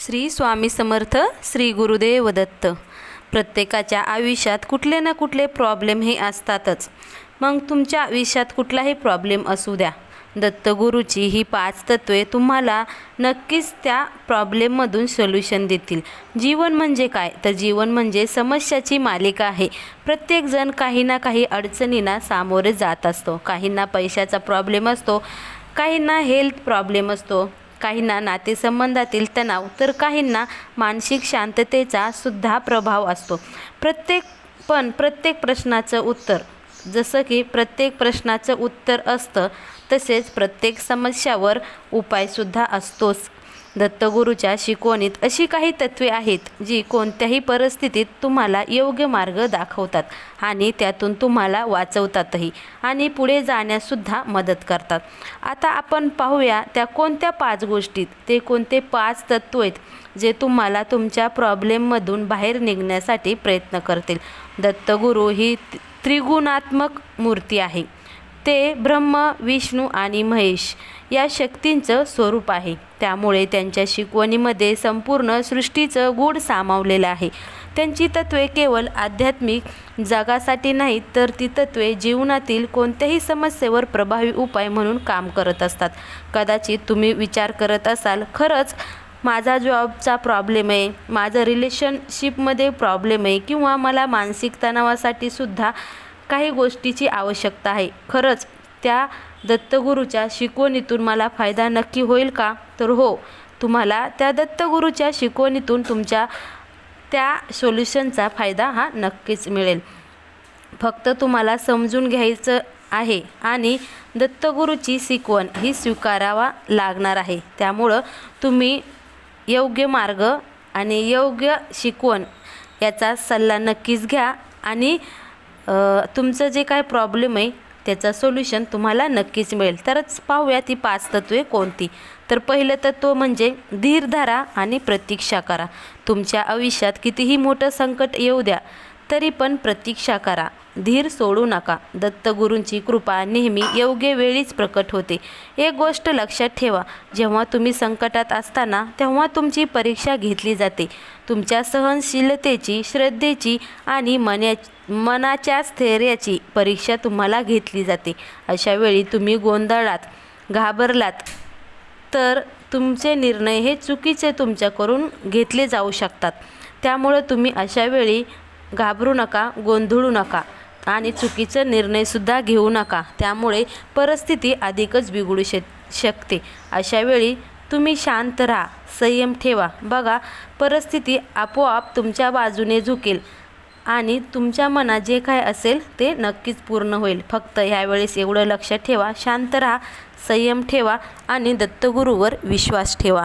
श्री स्वामी समर्थ श्री गुरुदेव दत्त. प्रत्येकाच्या आयुष्यात कुठले ना कुठले प्रॉब्लेम हे असतातच. मग तुमच्या आयुष्यात कुठलाही प्रॉब्लेम असू द्या. दत्तगुरूची ही पाच तत्वे तुम्हाला नक्कीच त्या प्रॉब्लेममधून सोल्युशन देतील. जीवन म्हणजे काय? तर जीवन म्हणजे समस्याची मालिका आहे. प्रत्येकजण काही ना काही अडचणींना सामोरे जात असतो. काहींना पैशाचा प्रॉब्लेम असतो काहींना हेल्थ प्रॉब्लेम असतो. काहींना नातेसंबंधातील तणाव तर काहींना मानसिक शांततेचा सुद्धा प्रभाव असतो. प्रत्येक पण प्रत्येक प्रश्नाचं उत्तर जसं की प्रत्येक प्रश्नाचं उत्तर असतं तसेच प्रत्येक समस्यावर उपायसुद्धा असतोच. दत्तगुरूच्या शिकवणीत अशी काही तत्वे आहेत जी कोणत्याही परिस्थितीत तुम्हाला योग्य मार्ग दाखवतात आणि त्यातून तुम्हाला वाचवतातही आणि पुढे जाण्याससुद्धा मदत करतात. आता आपण पाहूया त्या कोणत्या पाच गोष्टीत ते कोणते पाच तत्व आहेत जे तुम्हाला तुमच्या प्रॉब्लेममधून बाहेर निघण्यासाठी प्रयत्न करतील. दत्तगुरू ही त्रिगुणात्मक मूर्ती आहे. ते ब्रह्म विष्णू आणि महेश. या शक्तींचं स्वरूप आहे. त्यामुळे त्यांच्या शिकवणीमध्ये संपूर्ण सृष्टीचं गूढ सामावलेलं आहे. त्यांची तत्वे केवळ आध्यात्मिक जगासाठी नाहीत तर ती तत्वे जीवनातील कोणत्याही समस्येवर प्रभावी उपाय म्हणून काम करत असतात. कदाचित तुम्ही विचार करत असाल खरंच माझा जॉबचा प्रॉब्लेम आहे माझं रिलेशनशिपमध्ये प्रॉब्लेम आहे किंवा मला मानसिक तणावासाठी सुद्धा काही गोष्टीची आवश्यकता आहे. खरंच त्या दत्तगुरूच्या शिकवणीतून मला फायदा नक्की होईल का? तर हो तुम्हाला त्या दत्तगुरूच्या शिकवणीतून तुमच्या त्या सोल्युशनचा फायदा हा नक्कीच मिळेल. फक्त तुम्हाला समजून घ्यायचं आहे आणि दत्तगुरूची शिकवण ही स्वीकारावा लागणार आहे. त्यामुळं तुम्ही योग्य मार्ग आणि योग्य शिकवण याचा सल्ला नक्कीच घ्या आणि तुमचं जे काय प्रॉब्लेम आहे त्याचा सोल्युशन तुम्हाला नक्कीच मिळेल. तरच पाहूया ती पाच तत्वे कोणती. तर पहिलं तत्व म्हणजे धीर धरा आणि प्रतीक्षा करा. तुमच्या आयुष्यात कितीही मोठं संकट येऊ द्या तरी पण प्रतीक्षा करा. धीर सोडू नका. दत्तगुरूंची कृपा नेहमी योग्य वेळीच प्रकट होते. एक गोष्ट लक्षात ठेवा. जेव्हा तुम्ही संकटात असताना तेव्हा तुमची परीक्षा घेतली जाते. तुमच्या सहनशीलतेची श्रद्धेची आणि मन्या मनाच्या स्थैर्याची परीक्षा तुम्हाला घेतली जाते. अशा वेळी तुम्ही गोंधळात घाबरलात तर तुमचे निर्णय हे चुकीचे तुमच्याकडून घेतले जाऊ शकतात. त्यामुळं तुम्ही अशा वेळी घाबरू नका गोंधळू नका आणि चुकीचा निर्णयसुद्धा घेऊ नका. त्यामुळे परिस्थिती अधिकच बिघडू शक शकते. अशावेळी तुम्ही शांत राहा संयम ठेवा. बघा परिस्थिती आपोआप तुमच्या बाजूने झुकेल आणि तुमच्या मनात जे काय असेल ते नक्कीच पूर्ण होईल. फक्त ह्यावेळेस एवढं लक्षात ठेवा शांत राहा संयम ठेवा आणि दत्तगुरूवर विश्वास ठेवा.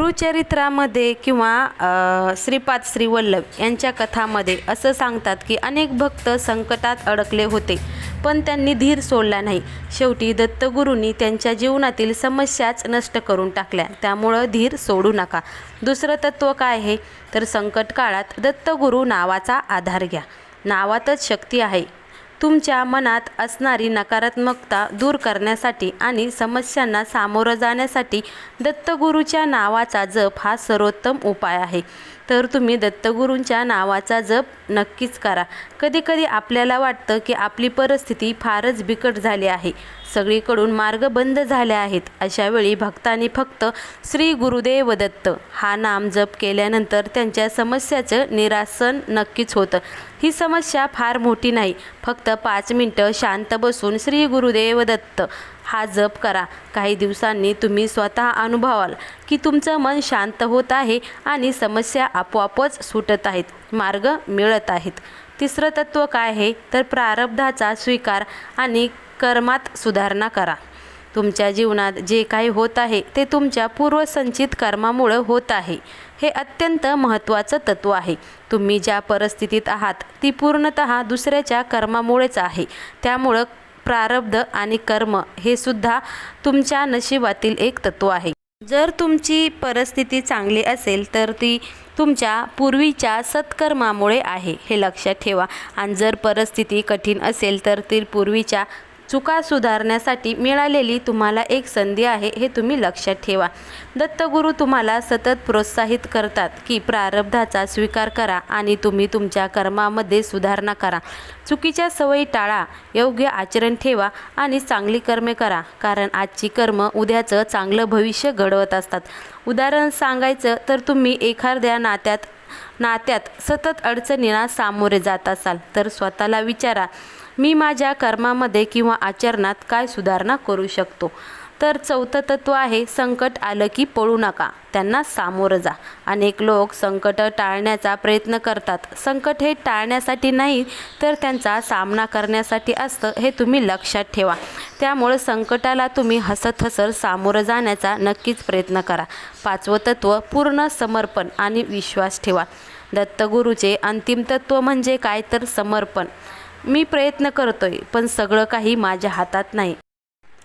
गुरुचरित्रामध्ये किंवा श्रीपाद श्रीवल्लभ यांच्या कथामध्ये असं सांगतात की अनेक भक्त संकटात अडकले होते पण त्यांनी धीर सोडला नाही. शेवटी दत्तगुरूंनी त्यांच्या जीवनातील समस्याच नष्ट करून टाकल्या. त्यामुळं धीर सोडू नका. दुसरं तत्त्व काय आहे? तर संकट काळात दत्तगुरू नावाचा आधार घ्या. नावातच शक्ती आहे. तुमच्या मनात असणारी नकारात्मकता दूर करण्यासाठी आणि समस्यांना सामोरं जाण्यासाठी दत्तगुरूच्या नावाचा जप हा सर्वोत्तम उपाय आहे. तर तुम्ही दत्तगुरूंच्या नावाचा जप नक्कीच करा. कधीकधी आपल्याला वाटतं की आपली परिस्थिती फारच बिकट झाली आहे. सगळीकडून मार्ग बंद झाले आहेत. अशावेळी भक्तांनी फक्त श्री गुरुदेव दत्त हा नाम जप केल्यानंतर त्यांच्या समस्याचं निरासन नक्कीच होतं. ही समस्या फार मोठी नाही. फक्त पाच मिनटं शांत बसून श्री गुरुदेव दत्त हा जप करा. काही दिवसांनी तुम्ही स्वतः अनुभवाल की तुमचं मन शांत होत आहे आणि समस्या आपोआपच सुटत आहेत मार्ग मिळत आहेत. तिसरं तत्त्व काय आहे? तर प्रारब्धाचा स्वीकार आणि कर्मात सुधारणा करा. तुमच्या जीवनात जे काही होत आहे ते तुमच्या पूर्वसंचित कर्मामुळं होत आहे. हे अत्यंत महत्त्वाचं तत्त्व आहे. तुम्ही ज्या परिस्थितीत आहात ती पूर्णत दुसऱ्याच्या कर्मामुळेच आहे. त्यामुळं प्रारब्ध आणि कर्म हे सुद्धा तुमच्या नशिबातील एक तत्त्व आहे. जर तुमची परिस्थिती चांगली असेल तर ती तुमच्या पूर्वीच्या सत्कर्मामुळे आहे हे लक्षात ठेवा. आणि जर परिस्थिती कठीण असेल तर ती पूर्वीच्या चुका सुधारण्यासाठी मिळालेली तुम्हाला एक संधी आहे हे तुम्ही लक्षात ठेवा. दत्तगुरू तुम्हाला सतत प्रोत्साहित करतात की प्रारब्धाचा स्वीकार करा आणि तुम्ही तुमच्या कर्मामध्ये सुधारणा करा. चुकीच्या सवयी टाळा योग्य आचरण ठेवा आणि चांगली कर्मे करा कारण आजची कर्म उद्याचं चांगलं भविष्य घडवत असतात. उदाहरण सांगायचं तर तुम्ही एखाद्या नात्यात नात्यात सतत अडचणींना सामोरे जात असाल तर स्वतःला विचारा मी माझ्या कर्मामध्ये किंवा आचरणात काय सुधारणा करू शकतो? तर चौथं तत्व आहे संकट आलं की पळू नका. त्यांना सामोरं जा. अनेक लोक संकट टाळण्याचा प्रयत्न करतात. संकट हे टाळण्यासाठी नाही तर त्यांचा सामना करण्यासाठी असतं हे तुम्ही लक्षात ठेवा. त्यामुळं संकटाला तुम्ही हसत हसत सामोरं जाण्याचा नक्कीच प्रयत्न करा. पाचवं तत्त्व पूर्ण समर्पण आणि विश्वास ठेवा. दत्तगुरूचे अंतिम तत्त्व म्हणजे काय? तर समर्पण. मी प्रयत्न करतोय पण सगळं काही माझ्या हातात नाही.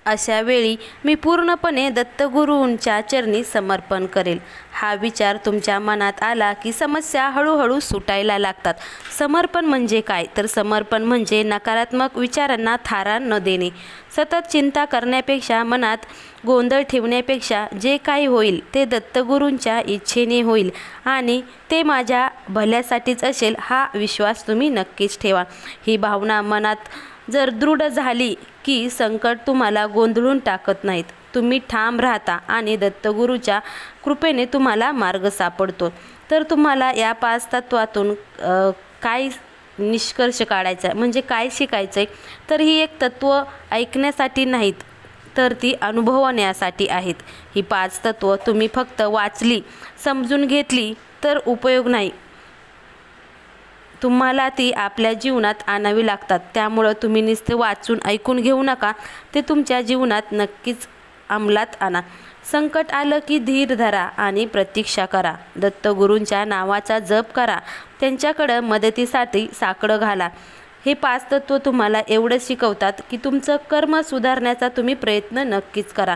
अशा वेळी मी पूर्णपणे दत्तगुरूंच्या चरणी समर्पण करेल. हा विचार तुमच्या मनात आला की समस्या हळूहळू सुटायला लागतात. समर्पण म्हणजे काय? तर समर्पण म्हणजे नकारात्मक विचारांना थारा न देणे. सतत चिंता करण्यापेक्षा मनात गोंधळ ठेवण्यापेक्षा जे काही होईल ते दत्तगुरूंच्या इच्छेने होईल आणि ते माझ्या भल्यासाठीच असेल हा विश्वास तुम्ही नक्कीच ठेवा. ही भावना मनात जर दृढ झाली की संकट तुम्हाला गोंधळून टाकत नाहीत तुम्ही ठाम राहता आणि दत्तगुरूच्या कृपेने तुम्हाला मार्ग सापडतो. तर तुम्हाला या पाच तत्वातून काय निष्कर्ष काढायचा आहे? म्हणजे काय शिकायचं आहे? तर ही एक तत्त्व ऐकण्यासाठी नाहीत तर ती अनुभवण्यासाठी आहेत. ही पाच तत्त्व तुम्ही फक्त वाचली समजून घेतली तर उपयोग नाही. तुम्हाला ती आपल्या जीवनात आणावी लागतात. त्यामुळं तुम्ही नुसते वाचून ऐकून घेऊ नका. ते तुमच्या जीवनात नक्कीच अंमलात आणा. संकट आलं की धीर धरा आणि प्रतीक्षा करा. दत्तगुरूंच्या नावाचा जप करा. त्यांच्याकडं मदतीसाठी साकडं घाला. हे पाच तत्व तुम्हाला एवढं शिकवतात की तुमचं कर्म सुधारण्याचा तुम्ही प्रयत्न नक्कीच करा.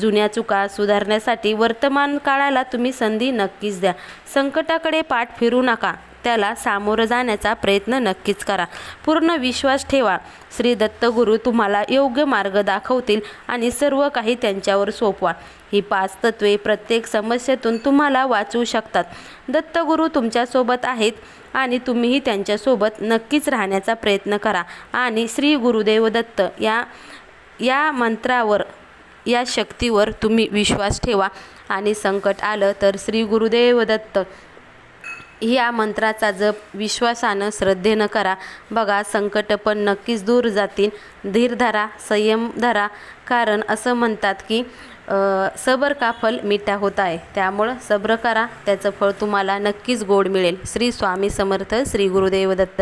जुन्या चुका सुधारण्यासाठी वर्तमान काळाला तुम्ही संधी नक्कीच द्या. संकटाकडे पाठ फिरू नका. त्याला सामोरं जाण्याचा प्रयत्न नक्कीच करा. पूर्ण विश्वास ठेवा. श्री दत्तगुरू तुम्हाला योग्य मार्ग दाखवतील आणि सर्व काही त्यांच्यावर सोपवा. ही पाच तत्वे प्रत्येक समस्येतून तुम्हाला वाचवू शकतात. दत्तगुरू तुमच्यासोबत आहेत आणि तुम्हीही त्यांच्यासोबत नक्कीच राहण्याचा प्रयत्न करा. आणि श्री गुरुदेव दत्त या या मंत्रावर या शक्तीवर तुम्ही विश्वास ठेवा. आणि संकट आलं तर श्री गुरुदेव दत्त ह्या मंत्राचा जप विश्वासानं श्रद्धेनं करा. बघा संकट पण नक्कीच दूर जातील. धीर धरा संयम धरा. कारण असं म्हणतात की सबर का फल मिठा होत आहे? त्यामुळं सब्र करा. त्याचं फळ तुम्हाला नक्कीच गोड मिळेल. श्री स्वामी समर्थ श्री गुरुदेव दत्त